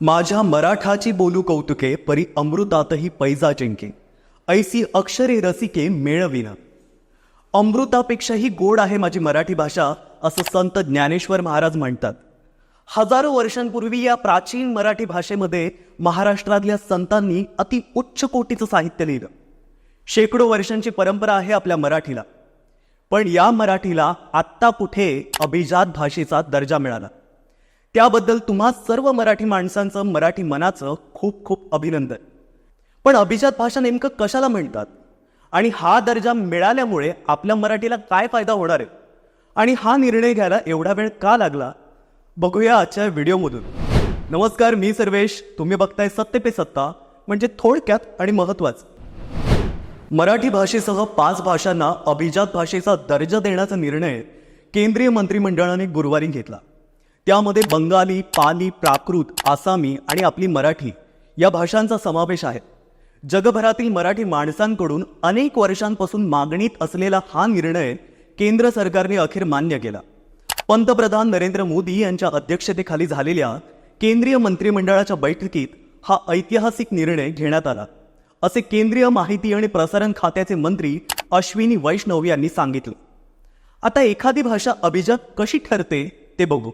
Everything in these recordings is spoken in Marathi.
माझ्या मराठाची बोलू कौतुके परी अमृतातही पैजा जिंके. ऐसी अक्षरे रसिके मेळविन. अमृतापेक्षाही गोड आहे माझी मराठी भाषा असं संत ज्ञानेश्वर महाराज म्हणतात. हजारो वर्षांपूर्वी या प्राचीन मराठी भाषेमध्ये महाराष्ट्रातल्या संतांनी अति उच्च कोटीचं साहित्य लिहिलं. शेकडो वर्षांची परंपरा आहे आपल्या मराठीला. पण या मराठीला आत्ता कुठे अभिजात भाषेचा दर्जा मिळाला. त्याबद्दल तुम्हा सर्व मराठी माणसांचं मराठी मनाचं खूप खूप अभिनंदन. पण अभिजात भाषा नेमकं कशाला म्हणतात? आणि हा दर्जा मिळाल्यामुळे आपल्या मराठीला काय फायदा होणार आहे? आणि हा निर्णय घ्यायला एवढा वेळ का लागला? बघूया आजच्या व्हिडिओमधून. नमस्कार मी सर्वेश. तुम्ही बघताय सत्य पे सत्ता म्हणजे थोडक्यात आणि महत्वाचं मराठी भाषेसह पाच भाषांना अभिजात भाषेचा दर्जा देण्याचा निर्णय केंद्रीय मंत्रिमंडळाने गुरुवारी घेतला. त्यामध्ये बंगाली पाली प्राकृत आसामी आणि आपली मराठी या भाषांचा समावेश आहे. जगभरातील मराठी माणसांकडून अनेक वर्षांपासून मागणीत असलेला हा निर्णय केंद्र सरकारने अखेर मान्य केला. पंतप्रधान नरेंद्र मोदी यांच्या अध्यक्षतेखाली झालेल्या केंद्रीय मंत्रिमंडळाच्या बैठकीत हा ऐतिहासिक निर्णय घेण्यात आला. असे केंद्रीय माहिती आणि प्रसारण खात्याचे मंत्री अश्विनी वैष्णव यांनी सांगितले. आता एखादी भाषा अभिजात कशी ठरते ते बघू.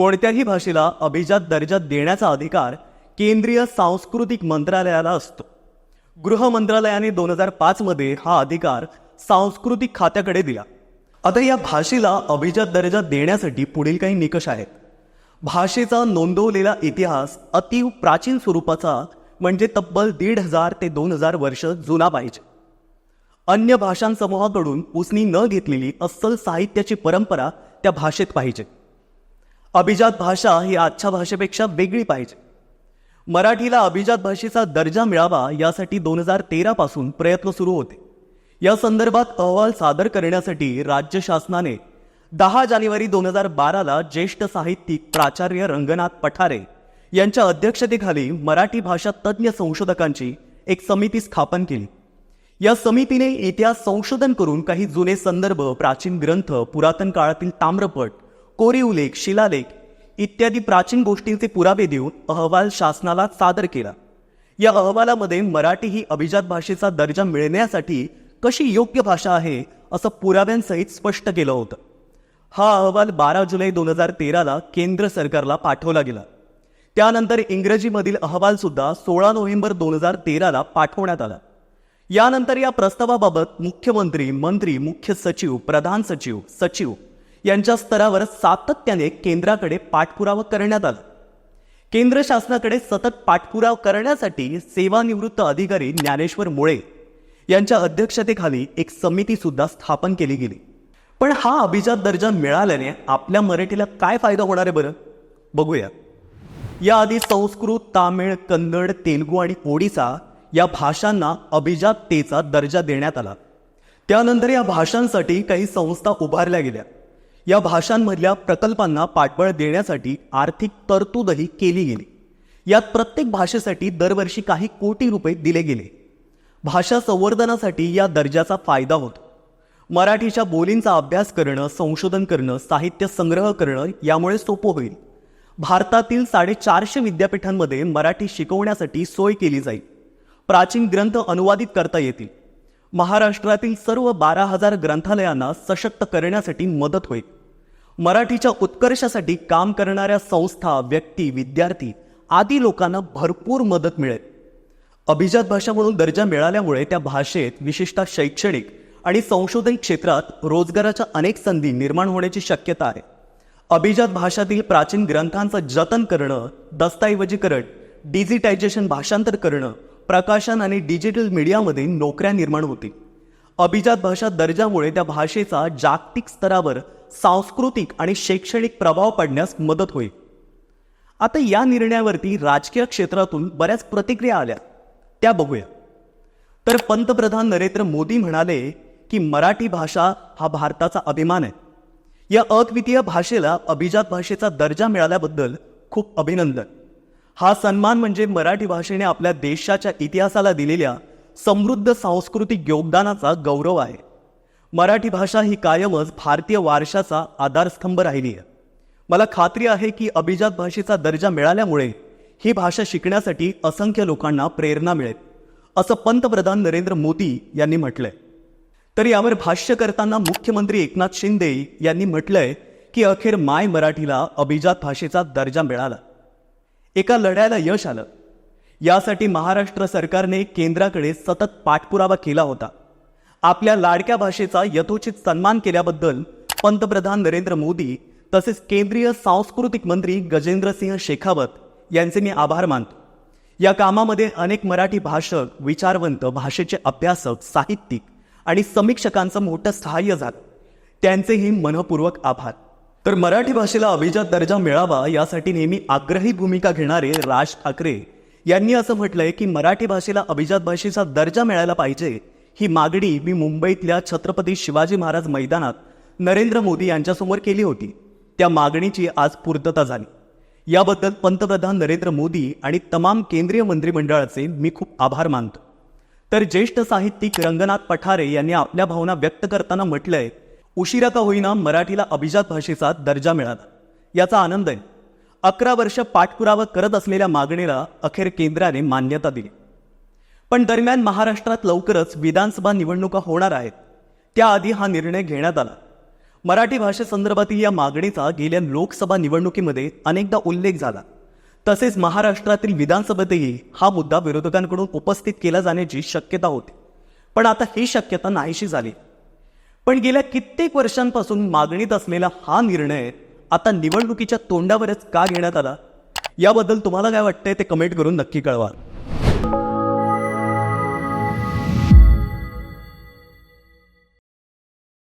कोणत्याही भाषेला अभिजात दर्जा देण्याचा अधिकार केंद्रीय सांस्कृतिक मंत्रालयाला असतो. गृह मंत्रालयाने दोन हजार पाचमध्ये हा अधिकार सांस्कृतिक खात्याकडे दिला. आता या भाषेला अभिजात दर्जा देण्यासाठी पुढील काही निकष आहेत. भाषेचा नोंदवलेला इतिहास अतिव प्राचीन स्वरूपाचा म्हणजे तब्बल दीड हजार ते दोन हजार वर्ष जुना पाहिजे. अन्य भाषांसमूहाकडून उसनी न घेतलेली अस्सल साहित्याची परंपरा त्या भाषेत पाहिजे. अभिजात भाषा ही आजच्या भाषेपेक्षा वेगळी पाहिजे. मराठीला अभिजात भाषेचा दर्जा मिळावा यासाठी दोन हजार तेरापासून प्रयत्न सुरू होते. या संदर्भात अहवाल सादर करण्यासाठी राज्य शासनाने दहा जानेवारी दोन हजार बाराला ज्येष्ठ साहित्यिक प्राचार्य रंगनाथ पठारे यांच्या अध्यक्षतेखाली मराठी भाषा तज्ज्ञ संशोधकांची एक समिती स्थापन केली. या समितीने इतिहास संशोधन करून काही जुने संदर्भ प्राचीन ग्रंथ पुरातन काळातील ताम्रपट कोरीव लेख शिलालेख इत्यादी प्राचीन गोष्टींचे पुरावे देऊन अहवाल शासनाला सादर केला. या अहवालामध्ये मराठी ही अभिजात भाषेचा दर्जा मिळण्यासाठी कशी योग्य भाषा आहे असं पुराव्यांसहित स्पष्ट केलं होतं. हा अहवाल बारा जुलै दोन हजार तेराला केंद्र सरकारला पाठवला गेला. त्यानंतर इंग्रजीमधील अहवालसुद्धा सोळा नोव्हेंबर दोन हजार तेराला पाठवण्यात आला. यानंतर या प्रस्तावाबाबत मुख्यमंत्री मंत्री मुख्य सचिव प्रधान सचिव सचिव यांच्या स्तरावर सातत्याने केंद्राकडे पाठपुरावा करण्यात आला. केंद्र शासनाकडे सतत पाठपुरावा करण्यासाठी सेवानिवृत्त अधिकारी ज्ञानेश्वर मुळे यांच्या अध्यक्षतेखाली एक समिती सुद्धा स्थापन केली गेली. पण हा अभिजात दर्जा मिळाल्याने आपल्या मराठीला काय फायदा होणार आहे बरं? बघूया. याआधी संस्कृत तामिळ कन्नड तेलुगू आणि ओडिसा या भाषांना अभिजाततेचा दर्जा देण्यात आला. त्यानंतर या भाषांसाठी काही संस्था उभारल्या गेल्या. या भाषांमधल्या प्रकल्पांना पाठबळ देण्यासाठी आर्थिक तरतूदही केली गेली. यात प्रत्येक भाषेसाठी दरवर्षी काही कोटी रुपये दिले गेले. भाषा संवर्धनासाठी या दर्जाचा फायदा होतो. मराठीच्या बोलींचा अभ्यास करणं संशोधन करणं साहित्य संग्रह करणं यामुळे सोपं होईल. भारतातील साडेचारशे विद्यापीठांमध्ये मराठी शिकवण्यासाठी सोय केली जाईल. प्राचीन ग्रंथ अनुवादित करता येतील. महाराष्ट्रातील सर्व बारा हजार ग्रंथालयांना सशक्त करण्यासाठी मदत होईल. मराठीच्या उत्कर्षासाठी काम करणाऱ्या संस्था व्यक्ती विद्यार्थी आदी लोकांना भरपूर मदत मिळेल. अभिजात भाषा म्हणून दर्जा मिळाल्यामुळे त्या भाषेत विशेषतः शैक्षणिक आणि संशोधन क्षेत्रात रोजगाराच्या अनेक संधी निर्माण होण्याची शक्यता आहे. अभिजात भाषातील प्राचीन ग्रंथांचं जतन करणं दस्तऐवजीकरण डिजिटायझेशन भाषांतर करणं प्रकाशन आणि डिजिटल मीडियामध्ये नोकऱ्या निर्माण होतील अभिजात भाषा दर्जामुळे त्या भाषेचा जागतिक स्तरावर सांस्कृतिक आणि शैक्षणिक प्रभाव पडण्यास मदत होईल. आता या निर्णयावरती राजकीय क्षेत्रातून बऱ्याच प्रतिक्रिया आल्या. त्या बघूया. तर पंतप्रधान नरेंद्र मोदी म्हणाले की मराठी भाषा हा भारताचा अभिमान आहे. या अद्वितीय भाषेला अभिजात भाषेचा दर्जा मिळाल्याबद्दल खूप अभिनंदन. हा सन्मान म्हणजे मराठी भाषेने आपल्या देशाच्या इतिहासाला दिलेल्या समृद्ध सांस्कृतिक योगदानाचा गौरव आहे. मराठी भाषा ही कायमच भारतीय वारशाचा आधारस्तंभ राहिली आहे. मला खात्री आहे की अभिजात भाषेचा दर्जा मिळाल्यामुळे ही भाषा शिकण्यासाठी असंख्य लोकांना प्रेरणा मिळेल असं पंतप्रधान नरेंद्र मोदी यांनी म्हटलंय. तर यावर भाष्य करताना मुख्यमंत्री एकनाथ शिंदे यांनी म्हटलंय की अखेर माय मराठीला अभिजात भाषेचा दर्जा मिळाला. एका लढ्याला यश आलं. यासाठी महाराष्ट्र सरकारने केंद्राकडे सतत पाठपुरावा केला होता. आपल्या लाडक्या भाषेचा यथोचित सन्मान केल्याबद्दल पंतप्रधान नरेंद्र मोदी तसेच केंद्रीय सांस्कृतिक मंत्री गजेंद्रसिंह शेखावत यांचे मी आभार मानतो. या कामामध्ये अनेक मराठी भाषक विचारवंत भाषेचे अभ्यासक साहित्यिक आणि समीक्षकांचं मोठं सहाय्य झालं. त्यांचेही मनपूर्वक आभार. तर मराठी भाषेला अभिजात दर्जा मिळावा यासाठी नेहमी आग्रही भूमिका घेणारे राज ठाकरे यांनी असं म्हटलंय की मराठी भाषेला अभिजात भाषेचा दर्जा मिळायला पाहिजे ही मागणी मी मुंबईतल्या छत्रपती शिवाजी महाराज मैदानात नरेंद्र मोदी यांच्यासमोर केली होती. त्या मागणीची आज पूर्तता झाली. याबद्दल पंतप्रधान नरेंद्र मोदी आणि तमाम केंद्रीय मंत्रिमंडळाचे मी खूप आभार मानतो. तर ज्येष्ठ साहित्यिक रंगनाथ पठारे यांनी आपल्या भावना व्यक्त करताना म्हटलंय उशिरा का होईना मराठीला अभिजात भाषेचा दर्जा मिळाला. याचा आनंद आहे. अकरा वर्ष पाठपुरावा करत असलेल्या मागणीला अखेर केंद्राने मान्यता दिली. पण दरम्यान महाराष्ट्रात लवकरच विधानसभा निवडणुका होणार आहेत. त्याआधी हा निर्णय घेण्यात आला. मराठी भाषेसंदर्भातील या मागणीचा गेल्या लोकसभा निवडणुकीमध्ये अनेकदा उल्लेख झाला. तसेच महाराष्ट्रातील विधानसभेतही हा मुद्दा विरोधकांकडून उपस्थित केला जाण्याची शक्यता होती. पण आता ही शक्यता नाहीशी झाली. पण गेल्या कित्येक वर्षांपासून मागणीत असलेला हा निर्णय आता निवडणुकीच्या तोंडावरच का घेण्यात आला? याबद्दल तुम्हाला काय वाटतंय ते कमेंट करून नक्की कळवा.